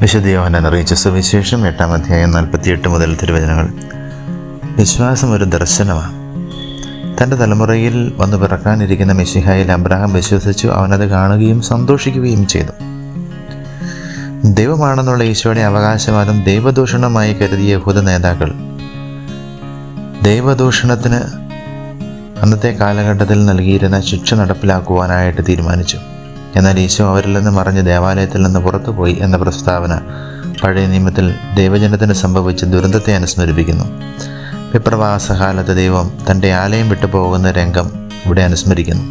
വിശുദ്ധ യോഹനൻ അറിയിച്ച സുവിശേഷം എട്ടാം അധ്യായം നാൽപ്പത്തിയെട്ട് മുതൽ തിരുവചനങ്ങൾ. വിശ്വാസം ഒരു ദർശനമാണ്. തന്റെ തലമുറയിൽ വന്നു പിറക്കാനിരിക്കുന്ന മിശിഹായിൽ അബ്രഹാം വിശ്വസിച്ചു അവനത് കാണുകയും സന്തോഷിക്കുകയും ചെയ്തു. ദൈവമാണെന്നുള്ള ഈശോയുടെ അവകാശവാദം ദൈവദൂഷണമായി കരുതിയ യഹൂദ നേതാക്കൾ. ദൈവദൂഷണത്തിന് അന്നത്തെ കാലഘട്ടത്തിൽ നൽകിയിരുന്ന ശിക്ഷ നടപ്പിലാക്കുവാനായിട്ട് തീരുമാനിച്ചു. എന്നാൽ ഈശോ അവരിൽ നിന്ന് മറിഞ്ഞ് ദേവാലയത്തിൽ നിന്ന് പുറത്തുപോയി എന്ന പ്രസ്താവന പഴയ നിയമത്തിൽ ദൈവജനത്തിന് സംഭവിച്ച ദുരന്തത്തെ അനുസ്മരിപ്പിക്കുന്നു. വിപ്രവാസകാലത്ത് ദൈവം തന്റെ ആലയം വിട്ടു പോകുന്ന രംഗം ഇവിടെ അനുസ്മരിക്കുന്നു.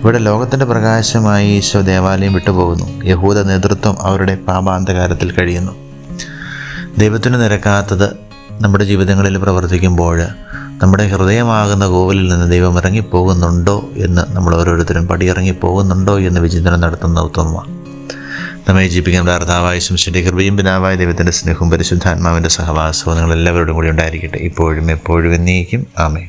ഇവിടെ ലോകത്തിന്റെ പ്രകാശമായി ഈശോ ദേവാലയം വിട്ടുപോകുന്നു യഹൂദ നേതൃത്വം അവരുടെ പാപാന്തകാരത്തിൽ കഴിയുന്നു. ദൈവത്തിന് നിരക്കാത്തത് നമ്മുടെ ജീവിതങ്ങളിൽ പ്രവർത്തിക്കുമ്പോൾ നമ്മുടെ ഹൃദയമാകുന്ന കോവിലിൽ നിന്ന് ദൈവം ഇറങ്ങിപ്പോകുന്നുണ്ടോ എന്ന് നമ്മൾ ഓരോരുത്തരും പടിയിറങ്ങി പോകുന്നുണ്ടോ എന്ന് വിചിന്തനം നടത്തുന്ന ഉത്തമമാണ് നമ്മെ ജീവിപ്പിക്കാൻ പ്രാർത്ഥനാവായ ശംശന്റെ കൃപയും പിതാവായ ദൈവത്തിന്റെ സ്നേഹവും പരിശുദ്ധാത്മാവിന്റെ സഹവാസവും നിങ്ങൾ എല്ലാവരോടും കൂടി ഉണ്ടായിരിക്കട്ടെ. ഇപ്പോഴും എപ്പോഴും എന്നേക്കും. ആമേ